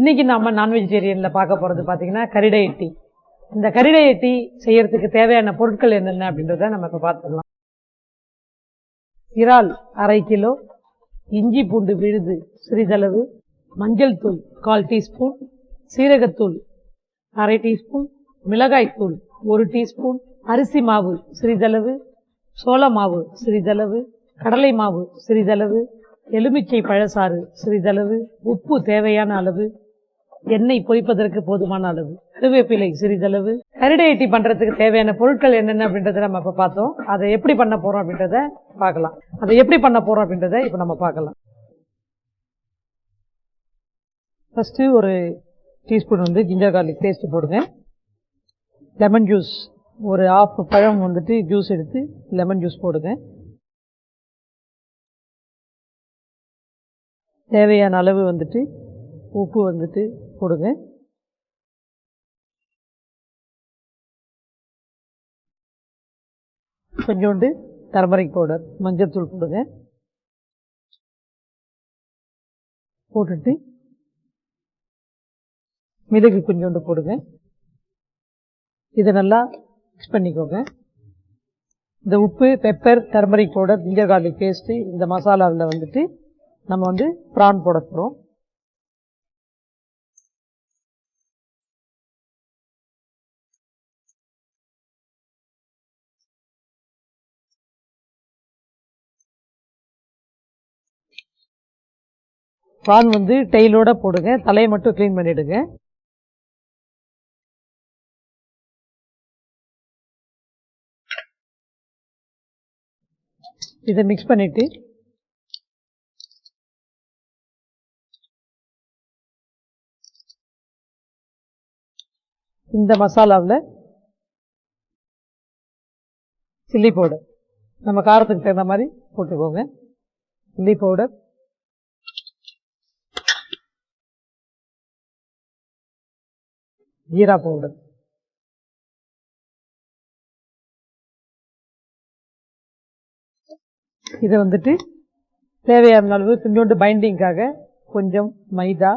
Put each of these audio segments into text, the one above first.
இன்னைக்கு நாம நான் வெஜிடேரியனில் பார்க்க போகிறது பார்த்தீங்கன்னா கரிடை எட்டி. இந்த கரிடை எட்டி செய்யறதுக்கு தேவையான பொருட்கள் என்னென்ன அப்படின்றத நம்ம இப்போ பார்த்துக்கலாம். இறால் அரை கிலோ இஞ்சி பூண்டு விழுது சிறிதளவு மஞ்சள் தூள் கால் டீஸ்பூன் சீரகத்தூள் அரை டீஸ்பூன் மிளகாய்த்தூள் ஒரு டீஸ்பூன் அரிசி மாவு சிறிதளவு சோள மாவு சிறிதளவு கடலை மாவு சிறிதளவு எலுமிச்சை பழசாறு சிறிதளவு உப்பு தேவையான அளவு எண்ணெய் பொரிப்பதற்கு போதுமான அளவு கருவேப்பிலை சிறிதளவு கருடையட்டி பண்றதுக்கு தேவையான பொருட்கள் என்னென்ன அப்படின்றத நம்ம இப்ப பார்த்தோம். அதை எப்படி பண்ண போறோம் அப்படின்றத பார்க்கலாம். அதை எப்படி பண்ண போறோம் அப்படின்றத இப்ப நம்ம பார்க்கலாம். ஃபர்ஸ்ட் ஒரு டீஸ்பூன் வந்து ஜிஞ்சர் கார்லிக் பேஸ்ட் போடுங்க. லெமன் ஜூஸ் ஒரு ஆஃப் பழம் வந்துட்டு ஜூஸ் எடுத்து லெமன் ஜூஸ் போடுங்க. தேவையான அளவு வந்துட்டு உப்பு வந்துட்டு போடுங்க கொஞ்சோண்டு டர்மரிக் பவுடர் மஞ்சள்தூள் போடுங்க போட்டுட்டு மிளகு கொஞ்சோண்டு போடுங்க. இதை நல்லா மிக்ஸ் பண்ணிக்கோங்க. இந்த உப்பு pepper turmeric powder ginger garlic paste இந்த மசாலாவில் வந்துட்டு நம்ம வந்து ப்ரான் போட போகிறோம் ப்ரான் வந்து டெய்லோட போடுங்க தலையை மட்டும் க்ளீன் பண்ணிடுங்க. இதை மிக்ஸ் பண்ணிட்டு இந்த மசாலாவில் சில்லி பவுடர் நம்ம காரத்துக்கு தகுந்த மாதிரி போட்டுக்கோங்க. சில்லி பவுடர் ஜீரா பவுடர் இதை வந்துட்டு தேவையான அளவு கொஞ்சோண்டு பைண்டிங்காக கொஞ்சம் மைதா.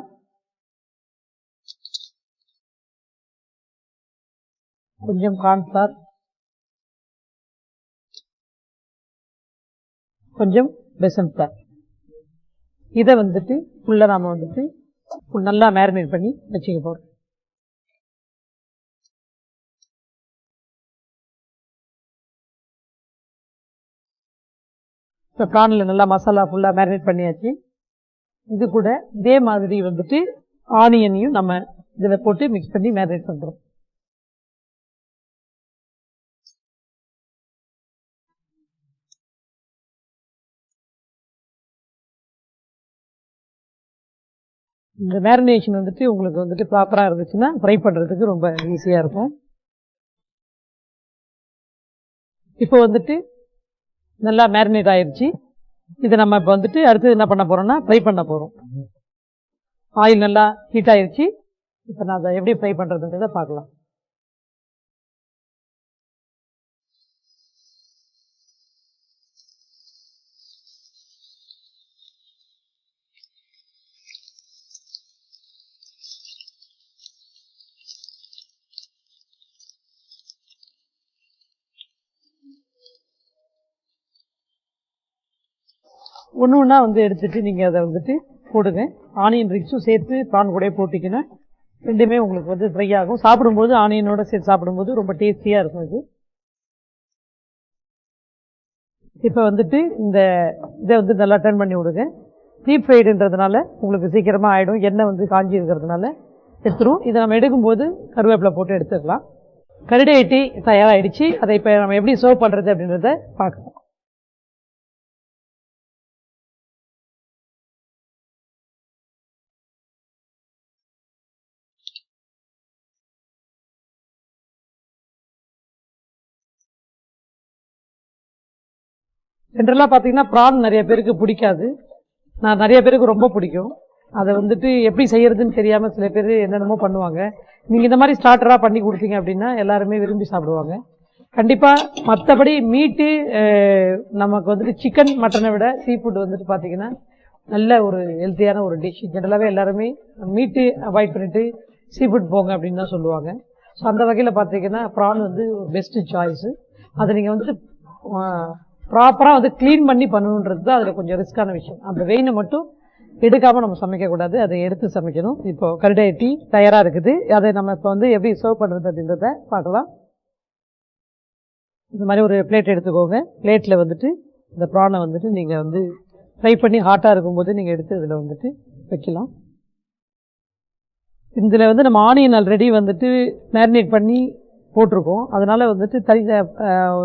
கொஞ்சம் கான்சார் கொஞ்சம் பெசன் சார் இதை வந்துட்டு ஃபுல்லாக நாம் வந்துட்டு நல்லா மேரினேட் பண்ணி வச்சுக்க போகிறோம் இப்போ ப்ரானில் நல்லா மசாலா ஃபுல்லாக மேரினேட் பண்ணியாச்சு. இது கூட இதே மாதிரி வந்துட்டு ஆனியனையும் நம்ம இதில் போட்டு மிக்ஸ் பண்ணி மேரினேட் பண்ணுறோம் இந்த மேரினேஷன் வந்துட்டு உங்களுக்கு வந்துட்டு ப்ராப்பராக இருந்துச்சுன்னா ஃப்ரை பண்ணுறதுக்கு ரொம்ப ஈஸியாக இருக்கும். இப்போ வந்துட்டு நல்லா மேரினேட் ஆயிடுச்சு இதை நம்ம இப்போ வந்துட்டு அடுத்து என்ன பண்ண போறோம்னா ஃப்ரை பண்ண போகிறோம் ஆயில் நல்லா ஹீட் ஆயிடுச்சு இப்போ நான் அதை எப்படி ஃப்ரை பண்ணுறதுன்றதை பார்க்கலாம். ஒன்று ஒன்றா வந்து எடுத்துட்டு நீங்கள் அதை வந்துட்டு போடுங்க. ஆனியன் ரிக்ஸும் சேர்த்து பான் கூட போட்டிங்கன்னா ரெண்டுமே உங்களுக்கு வந்து ஃப்ரை ஆகும். சாப்பிடும்போது ஆனியனோட சேர்த்து சாப்பிடும்போது ரொம்ப டேஸ்டியாக இருக்கும் இது. இப்போ வந்துட்டு இந்த இதை வந்து நல்லா டர்ன் பண்ணி விடுங்க. டீப் ஃப்ரைடுன்றதுனால உங்களுக்கு சீக்கிரமாக ஆகிடும் எண்ணெய் வந்து காஞ்சி இருக்கிறதுனால எடுத்துரும். இதை நம்ம எடுக்கும்போது கருவேப்பிலை போட்டு எடுத்துக்கலாம். கருடை தயாராகிடுச்சு அதை இப்போ நம்ம எப்படி சர்வ் பண்ணுறது அப்படின்றத பார்க்கலாம். ஜென்ரலாக பார்த்தீங்கன்னா ப்ரான் நிறைய பேருக்கு பிடிக்காது. நான் நிறைய பேருக்கு ரொம்ப பிடிக்கும். அதை வந்துட்டு எப்படி செய்யறதுன்னு தெரியாமல் சில பேர் என்னென்னமோ பண்ணுவாங்க. நீங்கள் இந்த மாதிரி ஸ்டார்டராக பண்ணி கொடுத்தீங்க அப்படின்னா எல்லாருமே விரும்பி சாப்பிடுவாங்க. கண்டிப்பாக மற்றபடி மீட்டு நமக்கு வந்துட்டு சிக்கன் மட்டனை விட சீ ஃபுட் வந்துட்டு பார்த்தீங்கன்னா நல்ல ஒரு ஹெல்த்தியான ஒரு டிஷ் ஜென்ரலாகவே எல்லாருமே மீட்டு அவாய்ட் பண்ணிவிட்டு சீ ஃபுட் போங்க அப்படின்னு தான் சொல்லுவாங்க. ஸோ அந்த வகையில் பார்த்தீங்கன்னா ப்ரான் வந்து பெஸ்ட்டு சாய்ஸு அதை நீங்கள் வந்துட்டு ப்ராப்பராக வந்து க்ளீன் பண்ணி பண்ணணுன்றது தான் அதில் கொஞ்சம் ரிஸ்க்கான விஷயம். அந்த வெயினை மட்டும் எடுக்காமல் நம்ம சமைக்கக்கூடாது அதை எடுத்து சமைக்கணும். இப்போது கருடை டீ தயாராக இருக்குது. அதை நம்ம இப்போ வந்து எப்படி சர்வ் பண்ணுறது அப்படின்றத பார்க்கலாம். இந்த மாதிரி ஒரு பிளேட் எடுத்துக்கோங்க. பிளேட்டில் வந்துட்டு இந்த ப்ரானை வந்துட்டு நீங்கள் வந்து ஃப்ரை பண்ணி ஹாட்டாக இருக்கும்போது நீங்கள் எடுத்து இதில் வந்துட்டு வைக்கலாம். இதில் வந்து நம்ம ஆனியன் ஆல்ரெடி வந்துட்டு மேரினேட் பண்ணி போட்டிருக்கோம். அதனால் வந்துட்டு தனி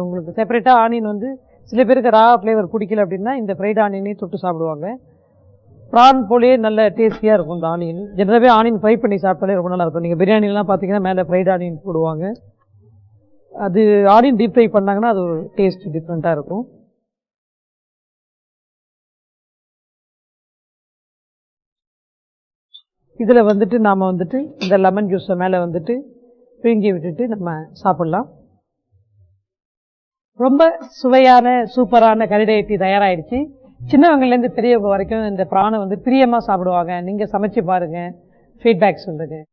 உங்களுக்கு செப்பரேட்டாக ஆனியன் வந்து சில பேருக்கு ரா ஃப்ளேவர் பிடிக்கல அப்படின்னா இந்த ஃப்ரைட் ஆனியனையும் தொட்டு சாப்பிடுவாங்க. ப்ரான் போலேயே நல்ல டேஸ்டியாக இருக்கும் இந்த ஆனியன் ஜென்ரலாகவே ஆனியன் ஃப்ரை பண்ணி சாப்பிட்டாலே ரொம்ப நல்லா இருக்கும். நீங்கள் பிரியாணிலாம் பார்த்தீங்கன்னா மேலே ஃப்ரைட் ஆனியன் போடுவாங்க. அது ஆனியன் டீப் ஃப்ரை பண்ணாங்கன்னா அது ஒரு டேஸ்ட் டிஃப்ரெண்ட்டாக இருக்கும். இதில் வந்துட்டு நாம் வந்துட்டு இந்த லெமன் ஜூஸை மேலே வந்துட்டு பிழிஞ்சி விட்டுட்டு நம்ம சாப்பிட்லாம். ரொம்ப சுவையான சூப்பரான கரிடையட்டி தயாராகிடுச்சு சின்னவங்கலேருந்து பெரியவங்க வரைக்கும் இந்த பிராணை வந்து பிரியமாக சாப்பிடுவாங்க. நீங்கள் சமைச்சு பாருங்கள் ஃபீட்பேக் சொல்லுங்கள்